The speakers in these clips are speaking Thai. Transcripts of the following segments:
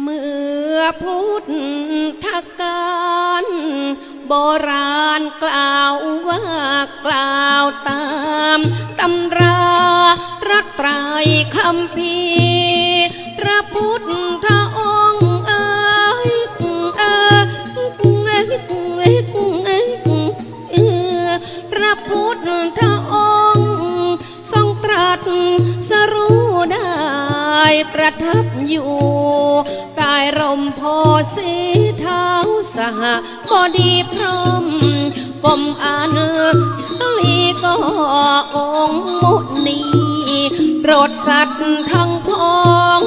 เมื่อพุทธการโบราณกล่าวว่ากล่าวตามตำราพระไตรคำพีร์พระพุทธองค์เอ้ยเอ้ยเอ้ยเอ้ยเอ้ยเอ้ยพระพุทธองค์ทรงตรัสสรู้ได้ ประทับอยู่ ใต้ร่มโพสีเท้าสหบดีพร้อมกมอานชลีก็องมุนีโปรดสัตว์ทั้งพอง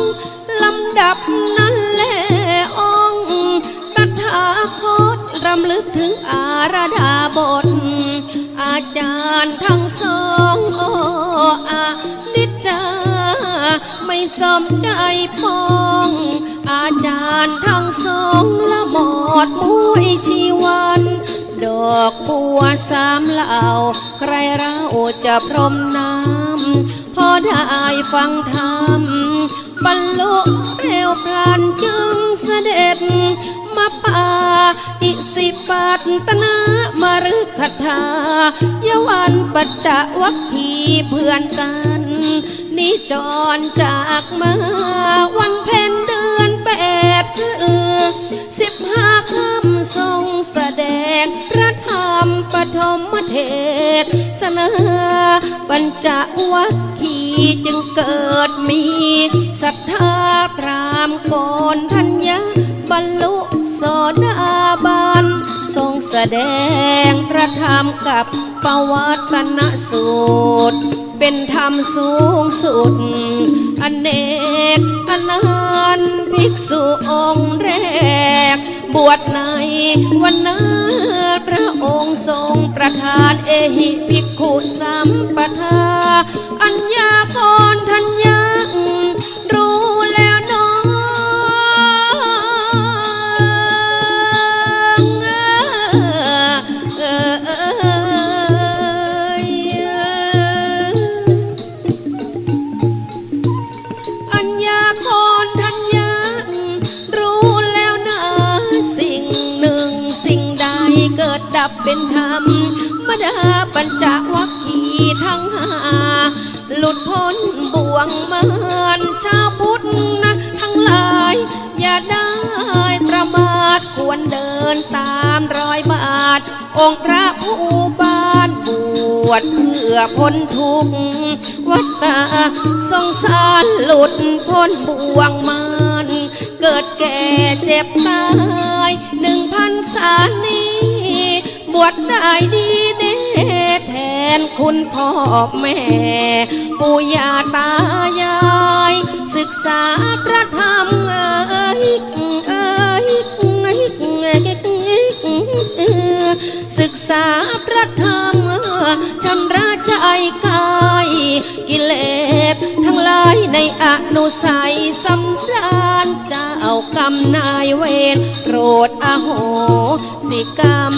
ลำดับนั้นแหละองตถาคตรำลึกถึงอาราดาบท อาจารย์ทั้งสองโออา สมได้ปอง อาจารย์ทั้งสองละหมอดมุ้ยชีวัน ดอกบัวสามเหล่า ใครเราจะพรมน้ำ พอได้ฟังธรรม บรรลุเร็วพลันจึงเสด็จ มาป่าอิสิปัตตนามฤคทายวันปัจจวัคคีเพื่อนกัน นิจรจากมาวันเพ็ญเดือนแปดคือสิบห้าคำทรงแสดงพระธรรมปฐมเทศสนาปัญจวัคคีจึงเกิดมีศรัทธาพรามโกนทัญญาบรรลุโสดาบันทร แสดงพระธรรมกับประวัตนสูตร เป็นธรรมสูงสุดอเนกอนันต์ภิกษุองค์แรก บวชในวันนั้นพระองค์ทรงประทานเอหิภิกขุสัมปทา อัญญาพรทัญญา บเป็นธรรมมดาปัญจวัคคีทั้งห้าหลุดพ้นบ่วงมารชาวพุทธนะทั้งหลายอย่าได้ประมาทควรเดินตามรอยบาท องค์พระผู้บานบวชเพื่อพ้นทุกข์วัฏฏะสงสารหลุดพ้นบ่วงมารเกิดแก่เจ็บตายหนึ่งพันสาน วชได้ดีเดแทนคุณพ่อแม่ ปู่ย่าตายาย ศึกษาพระธรรมเอ้ยเอ้ยเอ้ยศึกษาพระธรรมชำระใจกาย ลายในอนุสัยสำราญเจ้ากรรมนายเวรโปรดอโหสิกรรม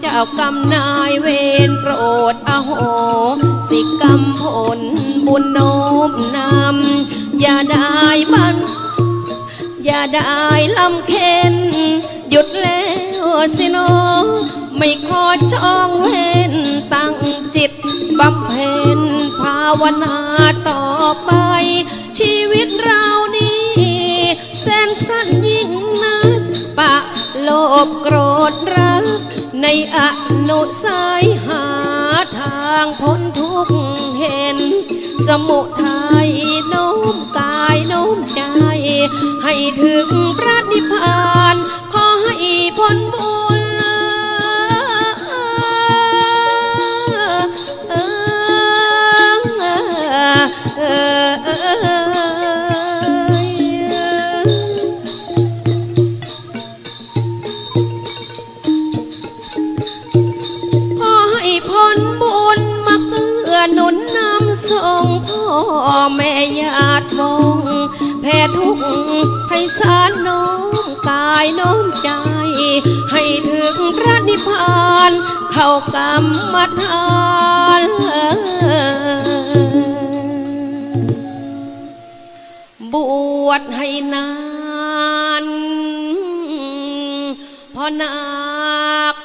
เจ้ากรรมนายเวรโปรดอโหสิกรรมผลบุญโนมนำอย่าได้บัน อย่าได้ลำเค็นหยุดแล้วสิโนไม่ขอจองเว้นตั้งจิตบำเพ็ญภาวนาต่อ ไป ชีวิตเรานี้แสนสั้นยิ่งนัก ปะโลภโกรธรัก ในอนุสัยหาทางพ้นทุกเห็น สมุทัยโน้มกายโน้มใจ ให้ถึงพระนิพพาน เออเออขอให้พ้นบุญมาเกื้อหนุนนำส่งพ่อแม่ญาติวงแผ่ทุกให้สารน้อมกายน้อมใจ ให้ถึงพระนิพพานเข้ากรรมฐาน บวชให้นานพอนัก